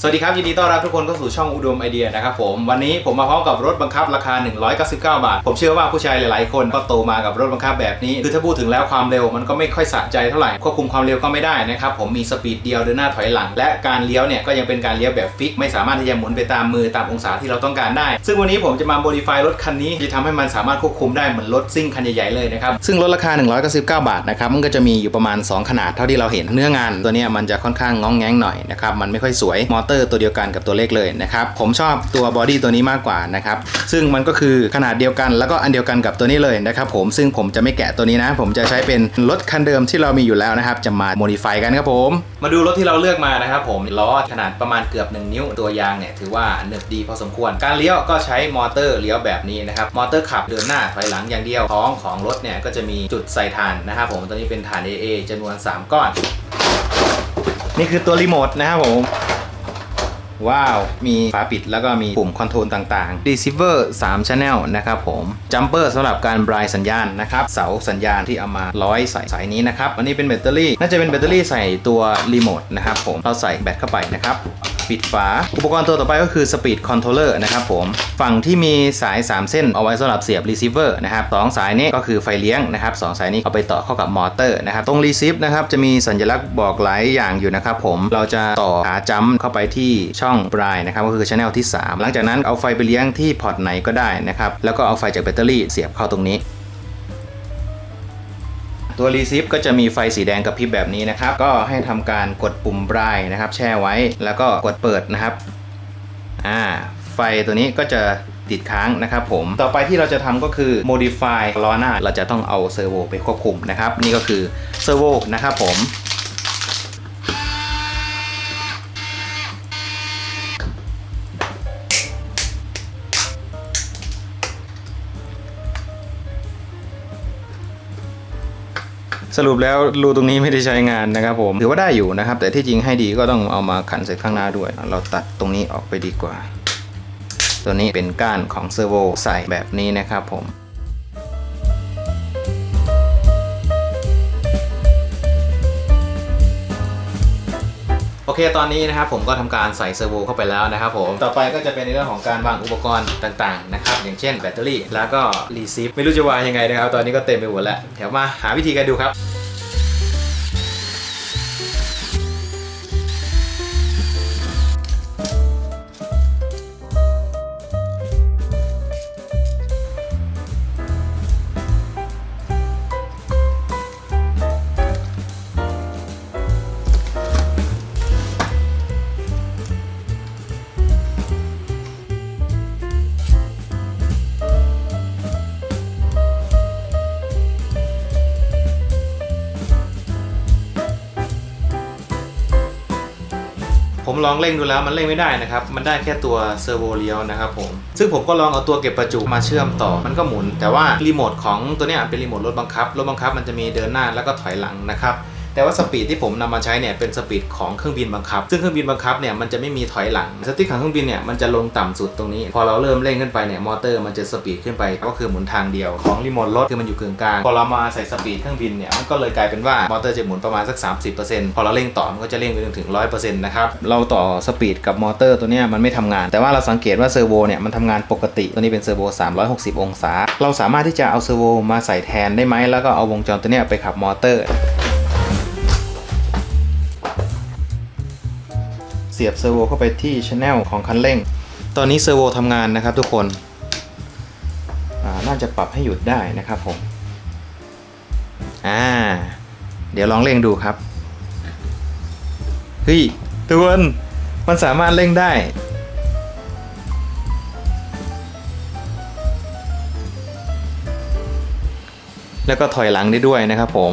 สวัสดีครับ ยินดีต้อนรับทุกคนเข้าสู่ช่องอุดมไอเดียนะครับผม วันนี้ผมมาพร้อมกับรถบังคับราคา 199 บาท ผมเชื่อว่าผู้ชายหลาย ๆ คนก็โตมากับรถบังคับแบบนี้ คือถ้าพูดถึงแล้วความเร็วมันก็ไม่ค่อยสะใจเท่าไหร่ ควบคุมความเร็วก็ไม่ได้นะครับ ผมมีสปีดเดียวเดินหน้าถอยหลัง และการเลี้ยวเนี่ยก็ยังเป็นการเลี้ยวแบบฟิก ไม่สามารถที่จะหมุนไปตามมือตามองศาที่เราต้องการได้ ซึ่งวันนี้ผมจะมาโมดิฟายรถคันนี้จะทำให้มันสามารถควบคุมได้เหมือนรถซิ่งคันใหญ่ ๆ เลยนะครับ ซึ่งรถราคา 199 บาทนะครับมันก็จะมีอยู่ประมาณ 2 ขนาดเท่าที่เราเห็นเนื้องานตัวนี้มันจะค่อนข้างง้องแง้งหน่อยนะครับมันไม่ค่อยสวยมอเตอร์ตัวเดียวกันกับตัวเลขเลยนะครับ ผมชอบตัวบอดี้ตัวนี้มากกว่านะครับ ซึ่งมันก็คือขนาดเดียวกันแล้วก็อันเดียวกันกับตัวนี้เลยนะครับผมซึ่งผมจะไม่แกะตัวนี้นะ ผมจะใช้เป็นรถคันเดิมที่เรามีอยู่แล้วนะครับ จะมาโมดิฟายกันครับผม มาดูรถที่เราเลือกมานะครับผมล้อขนาดประมาณเกือบ 1 นิ้วตัวยางเนี่ยถือว่าเนิบดีพอสมควร การเลี้ยวก็ใช้มอเตอร์เลี้ยวแบบนี้นะครับมอเตอร์ขับเดินหน้าถอยหลังอย่างเดียวท้องของรถเนี่ยก็จะมีจุดใส่ถ่านนะครับผมตัวนี้เป็นถ่าน AA จำนวน 3 ก้อน นี่คือตัวรีโมทนะครับผม ว้าว มีฝาปิดแล้วก็มีปุ่มคอนโทรลต่างๆ Receiver 3 Channel นะครับผม Jumper สำหรับการบรายสัญญาณนะครับ เสาสัญญาณที่เอามาร้อยใส่สายนี้นะครับ อันนี้เป็นแบตเตอรี่ น่าจะเป็นแบตเตอรี่ใส่ตัวรีโมทนะครับผม เราใส่แบตเข้าไปนะครับ ปิดฝา อุปกรณ์ตัวต่อไปก็คือ Speed Controller นะครับผม ฝั่งที่มีสาย 3 เส้นเอาไว้สำหรับเสียบ Receiver นะครับสองสายนี้ก็คือไฟเลี้ยงนะครับสองสายนี้เอาไปต่อเข้ากับมอเตอร์นะครับ ตรง Receive นะครับจะมีสัญลักษณ์บอกหลายอย่างอยู่นะครับผมเราจะต่อขาจัมเข้าไปที่ช่องปลายนะครับก็คือ Channel ที่ 3 หลังจากนั้นเอาไฟไปเลี้ยงที่พอร์ตไหนก็ได้นะครับแล้วก็เอาไฟจากแบตเตอรี่เสียบเข้าตรงนี้ ตัวรีซิฟก็จะมีไฟสีแดงกับพริบแบบนี้นะครับ ก็ให้ทำการกดปุ่มบรายนะครับ แช่ไว้แล้วก็กดเปิดนะครับอ่าไฟตัวนี้ก็จะติดค้างนะครับผม ต่อไปที่เราจะทำก็คือ modify ล้อหน้า เราจะต้องเอาเซอร์โวไปควบคุมนะครับ นี่ก็คือเซอร์โวนะครับผม สรุปแล้วรูตรงนี้ไม่ได้ใช้งานนะครับผมถือว่าได้อยู่นะครับ แต่ที่จริงให้ดีก็ต้องเอามาขันใส่ข้างหน้าด้วย เราตัดตรงนี้ออกไปดีกว่า ตัวนี้เป็นก้านของเซอร์โวใส่แบบนี้นะครับผม โอเค ตอนนี้นะครับผมก็ทำการใส่เซอร์โวเข้าไปแล้วนะครับผม ต่อไปก็จะเป็นในเรื่องของการวางอุปกรณ์ต่างๆนะครับ อย่างเช่นแบตเตอรี่ แล้วก็รีซิฟไม่รู้จะวางยังไงนะครับ ตอนนี้ก็เต็มไปหมดแล้ว เดี๋ยวมาหาวิธีกันดูครับ ลองเร่งดูแล้วมันเร่งไม่ได้นะครับ มันได้แค่ตัวเซอร์โวเลี้ยวนะครับผม ซึ่งผมก็ลองเอาตัวเก็บประจุมาเชื่อมต่อ มันก็หมุน แต่ว่ารีโมทของตัวเนี้ยเป็นรีโมทรถบังคับ รถบังคับมันจะมีเดินหน้าแล้วก็ถอยหลังนะครับ แต่ว่าสปีดที่ผมนำมาใช้เนี่ยเป็นสปีดของเครื่องบินบังคับ ซึ่งเครื่องบินบังคับเนี่ยมันจะไม่มีถอยหลังสติ๊กของเครื่องบินเนี่ยมันจะลงต่ำสุดตรงนี้ พอเราเริ่มเร่งขึ้นไปเนี่ยมอเตอร์มันจะสปีดขึ้นไปก็คือหมุนทางเดียวของรีโมทรถคือมันอยู่กึ่งกลางพอเรามาใส่สปีดเครื่องบินเนี่ยมันก็เลยกลายเป็นว่ามอเตอร์จะหมุนประมาณสัก 30%พอเราเร่งต่อมันก็จะเร่งไปจนถึง 100%นะครับเราต่อสปีดกับมอเตอร์ตัวเนี้ยมันไม่ทำงาน แต่ว่าเราสังเกตว่าเซอร์โวเนี่ยมันทำงานปกติตัวนี้เป็นเซอร์โว360 องศา เราสามารถที่จะเอาเซอร์โวมาใส่แทนได้ไหมแล้วก็เอาวงจรตัวเนี้ยไปขับมอเตอร์ สียบเซอร์โวเข้าไปที่ช anel ของคันเร่ง ตอนนี้เซอร์โวทำงานนะครับทุกคนน่าจะปรับให้หยุดได้นะครับผม อ่า เดี๋ยวลองเร่งดูครับ เฮ้ยทุกคนมันสามารถเร่งได้ แล้วก็ถอยหลังได้ด้วยนะครับผม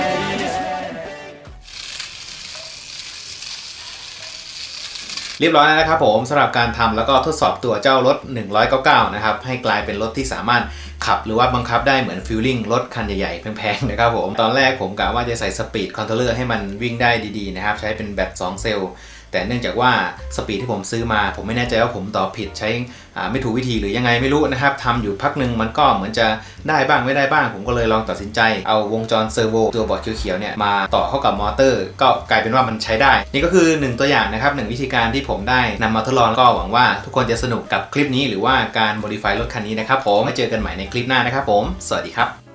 เรียบร้อยแล้วนะครับผมสำหรับการทำแล้วก็ทดสอบตัวเจ้ารถ 199 นะครับ ให้กลายเป็นรถที่สามารถขับหรือว่าบังคับได้เหมือนฟิลลิ่งรถคันใหญ่ๆ แพงๆ นะครับผม ตอนแรกผมกะว่าจะใส่สปีดคอนโทรลเลอร์ให้มันวิ่งได้ดีๆ นะครับ ใช้เป็นแบต2เซลล์ แต่เนื่องจากว่าสปีดที่ผมซื้อมา ผมไม่แน่ใจว่าผมต่อผิดใช้ไม่ถูกวิธีหรือยังไงไม่รู้นะครับทำอยู่พักหนึ่งมันก็เหมือนจะได้บ้างไม่ได้บ้าง ผมก็เลยลองตัดสินใจเอาวงจรเซอร์โวตัวบอร์ดเขียวๆเนี่ยมาต่อเข้ากับมอเตอร์ ก็กลายเป็นว่ามันใช้ได้ นี่ก็คือหนึ่งตัวอย่างนะครับหนึ่งวิธีการที่ผมได้นำมาทดลองก็หวังว่าทุกคนจะสนุกกับคลิปนี้หรือว่าการ modify รถคันนี้นะครับผมมาเจอกันใหม่ในคลิปหน้านะครับผม สวัสดีครับ